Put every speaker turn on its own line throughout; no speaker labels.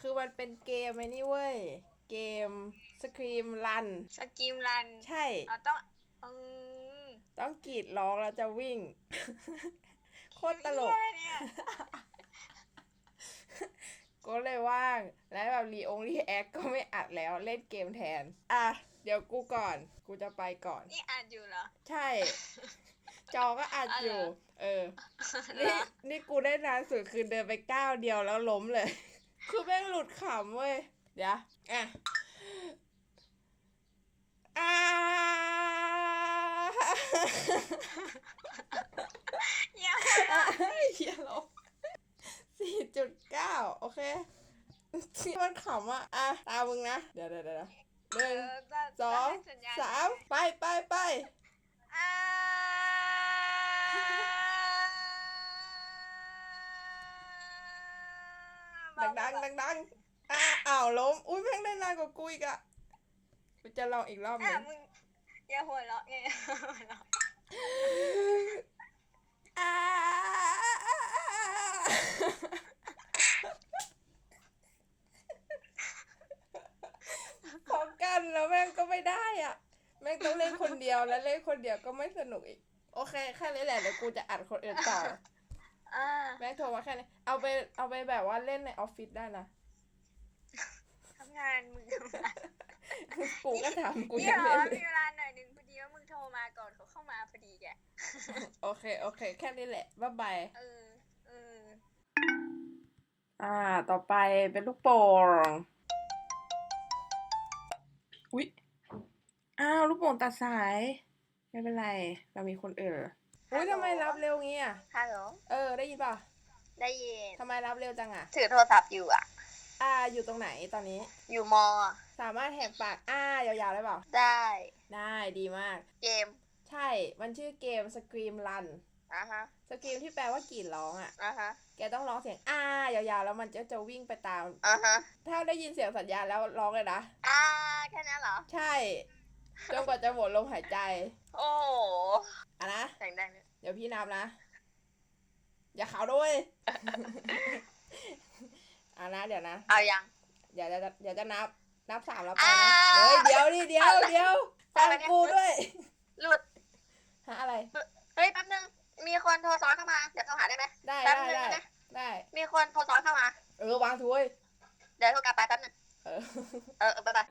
คือมันเป็นเกมไอ้นี่เว้ย เกมสครีมรัน
สกิมรัน
ใช่
เราต้องอืม
ต้องกรีดร้องแล้วจะวิ่ง โคตรตลก
เหี้ยเนี่ย
ก็เลยว่าง แล้วแบบรีองรีแอคก็ไม่อัดแล้วเล่นเกมแทน อะ เดี๋ยวกูก่อน กูจะไปก่อน
นี่อ่านอยู่เหรอ
ใช่ จอก็อัดอยู่ เออ
เหร
นี่
อ
นี่กูได้นานสุดคือเดินไปก้าวเดียวแล้วล้มเลย คือแม่งหลุดขำเว้ย เดี๋ยว อะอ่า
อย่า
อะเฮียลบสี่จุดเก้าโอเคที่มันขำอะ อะ ตามมึงนะ เดี๋ยวเดี๋ยวเดี๋ยวหนึ่ง
เจะ
สอง
จะให้ญญณ
สามไปไปไป
อ่า
ดังดังดังดังๆอะอ้าวล้ม อุ้ยแม่งได้นานกว่ากูอีกอะกูจะลองอีกรอบห
อะ
นึ่ง
มึงอย่าหัวเราะไงอย่าหัวเราะ
อ่าพร้อมกันแล้วแม่งก็ไม่ได้อะ แม่งต้องเล่นคนเดียวแล้วเล่นคนเดียวก็ไม่สนุกอีก โอเคแค่นี้แหละเดี๋ยวกูจะอัดคนอื่นต่อ
อ่า
แม่งโทรมาแค่นี้เอาไปเอาไปแบบว่าเล่นในออฟฟิศได้นะ
ทำงานมึงทำงาน
กูก็ทำกู
นี่
ยัง
เหร
เล่
อน
เลย
มีเวลาหน่อยหนึ่งพอดีว่ามึงโทรมาก่อนเขาเข้ามาพอดีแก
โอเคโอเค แค่นี้แหละบ๊ายบาย
เออเออ
อ่า ต่อไปเป็นลูกโป่งอุ๊ยอ้าวลูกโป่งตัดสาย ไม่เป็นไร เรามีคนอื่นอุ๊ยทำไมรับเร็วงี้อะ
ฮัลโหล
เออได้ยินเปล่า
ได้ยิน
ทำไมรับเร็วจังอะ
ถือโทรศัพท์อยู่อะ
อ่า อยู่ตรงไหนตอนนี้
อยู่มอ
สามารถแหกปาก อ้ายาวๆได้เปล่า
ได้
ได้ดีมาก
เกม
ใช่ มันชื่อเกม Scream Run
อะฮะ
สกรีมที่แปลว่ากรีดร้องอะ
อะฮะ
แกต้องร้องเสียงอ้ายาวๆ แล้วมันจะจะวิ่งไปตาม
อะฮะ
ถ้าได้ยินเสียงสัญญาณแล้วร้องเลยนะ
อ่าแค่นั้นเหรอ
ใช่ จนกว่าจะหมดลมหายใจ
โอ้โห
อะนะ
แข่งได้เลย
เดี๋ยวพี่นับนะ อย่าขาวด้วยอะนะเดี๋ยวนะ
เอายัง
เดี๋ยวจะเดี๋ยวจะนับนับสามแล้วไป
อ่า
นะเฮ้ยเดี๋ยวดิเดี๋ยว
เอาละ
เดี๋ยว
เอา
ฟัง
ละเนี่ย
กูด้วย
หลุด
หาอะไร
เฮ้ยแป๊บนึงมีคนโทรซ้อนเข้ามาเดี๋ยวโทรหาได้ไหม
ได้
แป๊บ
ได้
นึง
ได้
นะ
ได้
มีคนโทรซ้อนเข้ามา
เออวางถ้วย
เดี๋ยวโทรกลับไปแป๊บนึง
เออ
เออเออบ๊ายบาย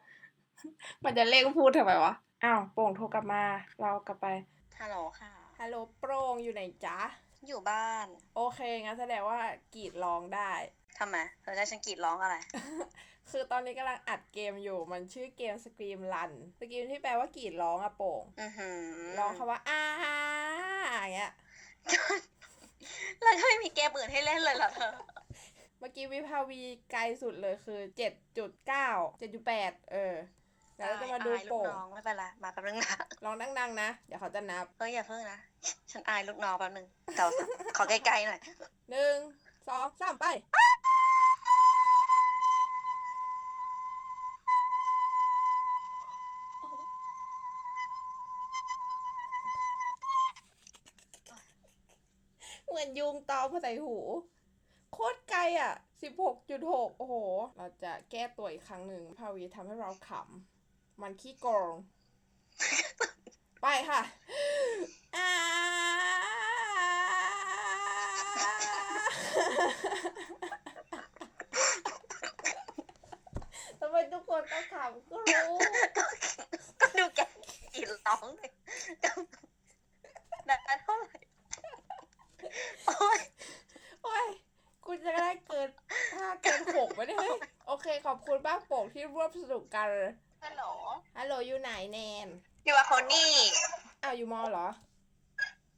มันจะเร่งพูดทำไมวะอ้าวโป่งโทรกลับมา เรากลับไป
ฮัลโหลค่ะ
ฮัลโหลโปร่งอยู่ไหนจ๊ะ
อยู่บ้าน
โอเคงั้นแสดงว่ากรีดร้องได้
ทำไมเธอจะให้ฉันกรีดร้องอะไร
คือตอนนี้กำลังอัดเกมอยู่มันชื่อเกม Scream Run สกรีมที่แปลว่ากรีดร้องอะโป่ง
อือหือ
ร้องคำว่าอ้าอย่างเงี้ย
เราจะไม่มีเกมอื่นให้เล่นเลยเหรอเธอ
เมื่อกี้วิภาวีไกลสุดเลยคือเจ็ดจุดเก้าเจ็ดจุดแปดเออ แล้วเราจะมาดู
อายลู
โป่
ก
ง
น้องไม่เป็นไรมาแป๊บนึงนะ
ร้องดังๆนะ เดี๋ยวเขาจะนับ
เฮ้ยอย่าเพิ่งนะ ฉันอายลูกน้องแป๊บนึงเต่าขอใกล้ๆหน่อย
หนึ่งสองสามไปเหมือนยุงตอมมาใส่หู โคตรไกลอะสิบหกจุดหกโอ้โห เราจะแก้ตัวอีกครั้งหนึ่งภาวีทำให้เราขำ มันขี้โกง ไปค่ะอ่าทำไมทุกคนต้องขำก็รู้
ก็ดูแกกรีดร้องเลยนานเท่าไหร่โอ้ย
โอ้ยกูจะได้เกินห้าเกินหกไหมเนี่ยเฮ้ยโอเค ขอบคุณบ้างโป่งที่ร่วมสนุกกัน
ฮัลโหล
ฮัลโหลอยู่ไหนแนน
อยู่กับคนนี่
อ้าวอยู่มอเหรอ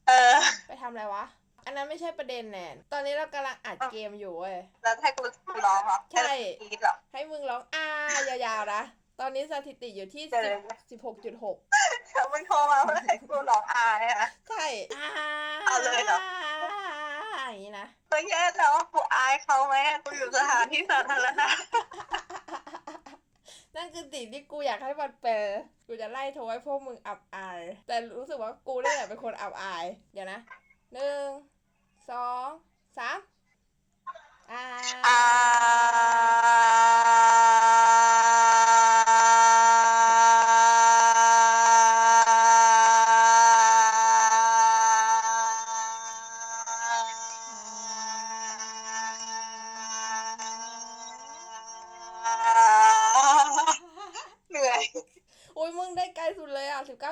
เออ
ไปทำอะไรวะ อันนั้นไม่ใช่ประเด็นแนน ตอนนี้เรากำลังอัดเกมอยู่เว้ย
แล้วให้กูร้องเหรอ
ใช่
กรีดเหรอ
ให้มึงร้องอ้ายาวๆนะ ตอนนี้สถิติอยู่ที่
เดี๋ยว
สิบ
เดี๋ยว
สิบหกจุดหก
เธอมึงโทรมาเพื่อให้กูร้องอายอะ
ใช่อ้า
เอาเลยเหรอ
อย่างนี้นะ
เฮ้ยแย่แล้วกูอายเขาไหมอะกูอยู่สถานที่สาธารณะ
นั่น คือสิ่งที่กูอยากให้มันเป็นกูจะไล่โทรให้พวกมึงอับอาย แต่รู้สึกว่ากูนี่แหละเป็นคนอับอาย เดี๋ยวนะหนึ่งสองสามอ่า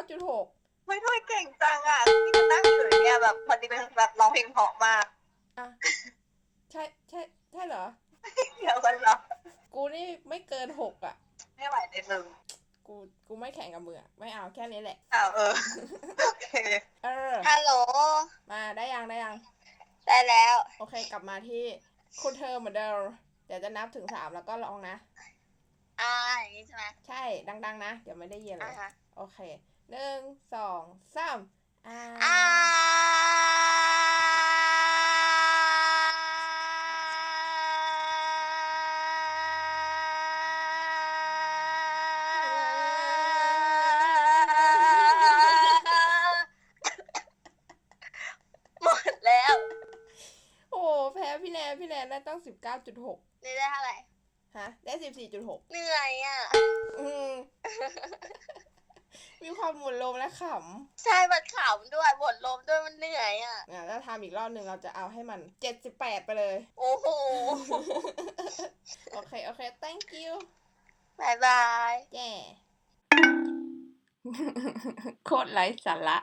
จุดหก
ไม่ด้วยเก่งจังอะที่มันนั่งอยู่เนี่ยแบบพอดีเป็นแบบร้องเพลงเพราะมาก
อะใช่ใช่ใช่เหรอ
เดี๋ยวกันเหรอ
กูนี่ไม่เกินหกอะ
ไม่ไหวเลยมึง
กูกูไม่แข่งกับมือะไม่เอาแค่นี้แหละ
อ้าวเออโอเค
เออ
ฮัลโหล
มาได้ยังได้ยัง
ได้แล้ว
โอเค กลับมาที่คุณเธอเหมือนเดิมเดี๋ยวจะนับถึงสามแล้วก็ลองนะ
อ่าอย่างนี้ใช่ไหม
ใช่ดัง ๆ นะ เดี๋ยวไม่ได้ยินเล
อ่ายฮะ
โอเค หนึ่งสองสามอ่า
อ่าหมดแล้ว
โอ้แพ้พี่แนนพี่แนนได้ตั้งสิบเก้าจุดหก
นี่ได้เท่าไหร่
ฮะ ได้สิบสี่จุดหก
เหนื่อยอะ
อืม มีความหมุนลมและข
ใช่มันขำด้วยบทลมด้วยมันเหนื่อยอะำ
อะถ้าทำอีกรอบหนึ่งเราจะเอาให้มันเจ็ดสิบแปดไปเลย
โอ้โห
โอเค โอเค thank you
บายบาย
แย่โคตรไร้สาระ